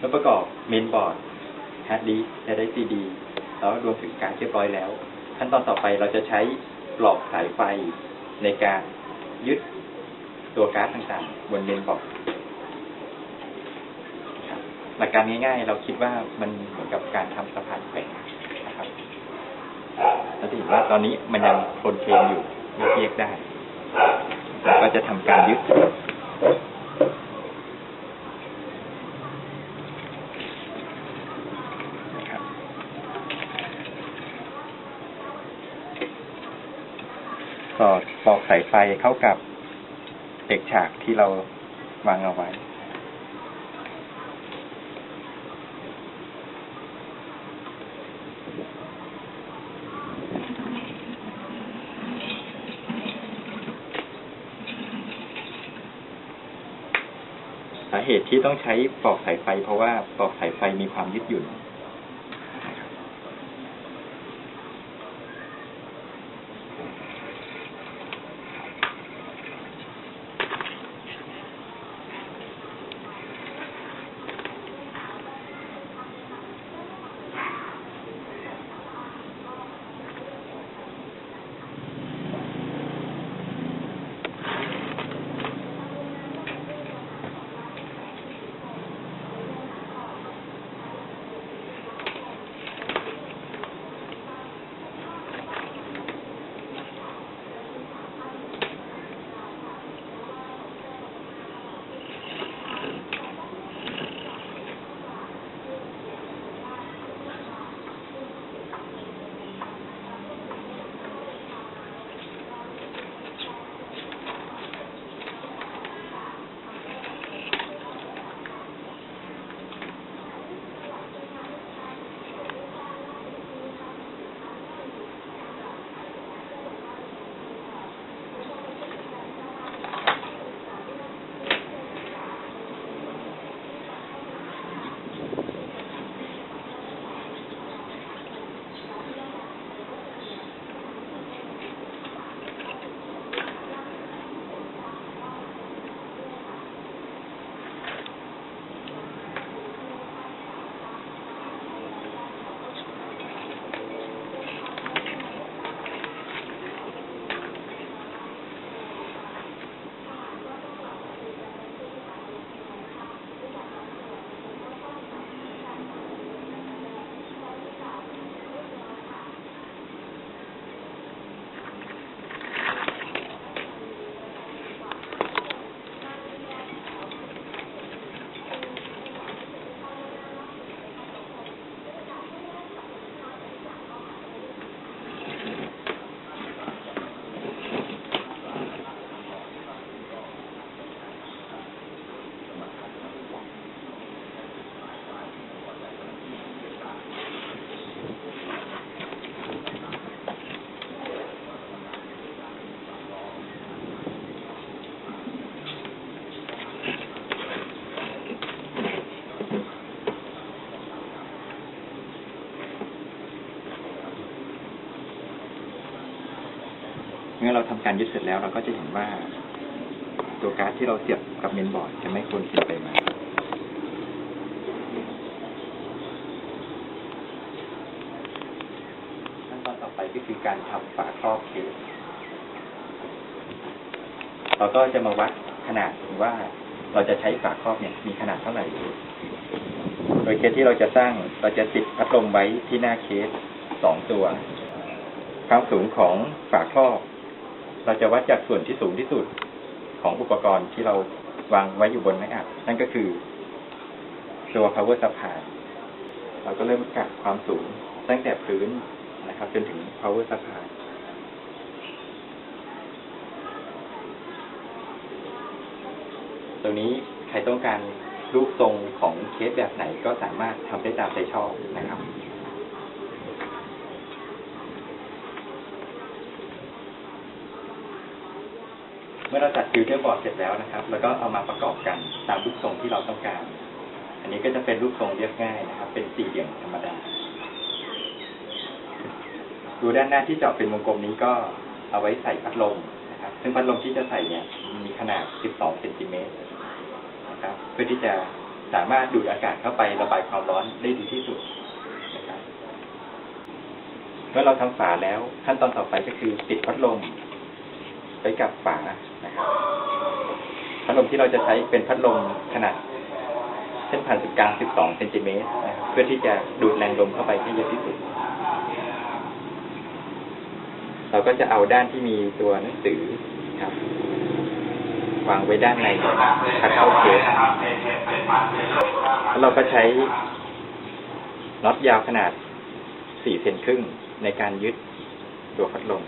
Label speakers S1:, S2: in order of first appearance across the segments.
S1: แล้วประกอบเมนบอร์ดฮาร์ดดิสก์และได้ซีดีแล้วรวมถึงการเรียบร้อยแล้ว ขั้นตอนต่อไปเราจะใช้ปลอกสายไฟในการยึดตัวการ์ดต่างๆ บนเมนบอร์ดหลักการง่ายๆ เราคิดว่ามันเหมือนกับการทำสะพานแขวนนะครับเราจะเห็นว่าตอนนี้มันยังโคลนเคลนอยู่ไม่เรียกได้ ก็จะทำการยึด นะครับ อดปลอกสายไฟเข้ากับเด็กฉากที่เราวางเอาไว้ สาเหตุที่ต้องใช้ปลอกสายไฟ เพราะว่าปลอกสายไฟมีความยืดหยุ่น เมื่อเราทำการยึดเสร็จแล้ว เราก็จะเห็นว่าตัวการ์ดที่เราเสียบกับเมนบอร์ดจะไม่โคลนเคลนไปมาขั้นตอนต่อไปก็คือการทำฝาครอบเคสเราก็จะมาวัดขนาดว่าเราจะใช้ฝาครอบเนี่ยมีขนาดเท่าไหร่ โดยเคสที่เราจะสร้างเราจะติดพัดลมไว้ที่หน้าเคสสองตัว ความสูงของฝาครอบ เราจะวัดจากส่วนที่สูงที่สุดของอุปกรณ์ที่เราวางไว้อยู่บนไม้อัดนั่นก็คือตัว power supply เราก็เริ่มกัดความสูงตั้งแต่พื้นนะครับ จนถึง power supply ตรงนี้ใครต้องการรูปทรงของเคสแบบไหนก็สามารถทำได้ตามใจชอบนะครับ เมื่อเราจัดฟิวเจอร์บอร์ดเสร็จแล้วนะครับ แล้วก็เอามาประกอบกันตามรูปทรงที่เราต้องการ อันนี้ก็จะเป็นรูปทรงเรียบง่ายนะครับ เป็นสี่เหลี่ยมธรรมดา ดูด้านหน้าที่เจาะเป็นวงกลมนี้ก็เอาไว้ใส่พัดลมนะครับ ซึ่งพัดลมที่จะใส่เนี่ยมีขนาด 12 เซนติเมตรนะครับ เพื่อที่จะสามารถดูดอากาศเข้าไประบายความร้อนได้ดีที่สุดนะครับ เมื่อเราทำฝาแล้วขั้นตอนต่อไปก็คือติดพัดลม ไปกับฝานะครับพัดลมที่เราจะใช้เป็นพัดลมขนาดเส้นผ่านศูนย์กลาง 12 เซนติเมตรนะครับเพื่อที่จะดูดแรงลมเข้าไปให้เยอะที่สุด เราก็จะเอาด้านที่มีตัวหนังสือครับวางไว้ด้านในคัดเข้าเคสแล้วเราก็ใช้น็อตยาวขนาด 4 เซนครึ่งในการยึดตัวพัดลม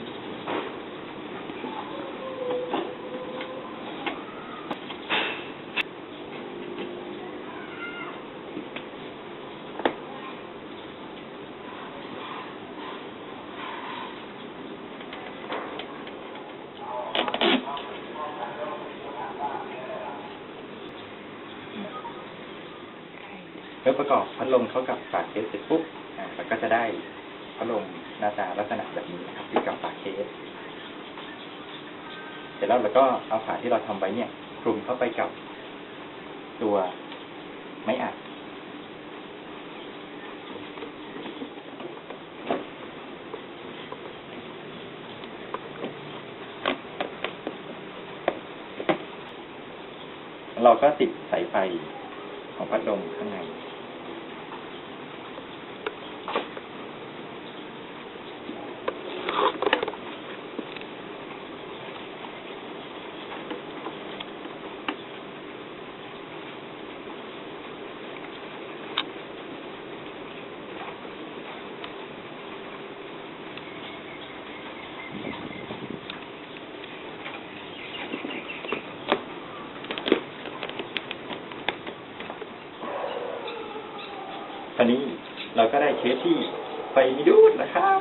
S1: เมื่อประกอบพัดลมเข้ากับฝาเคสเสร็จปุ๊บอ่าเราก็จะได้พัดลมหน้าตาลักษณะแบบนี้นะครับติดกับฝาเคส เสร็จแล้วเราก็เอาฝาที่เราทำไว้เนี่ยคลุมเข้าไปกับตัวไม้อัดเราก็ติดสายไฟของพัดลมข้างใน ตอนนี้เราก็ได้เคสที่ไฟมีดูดนะครับ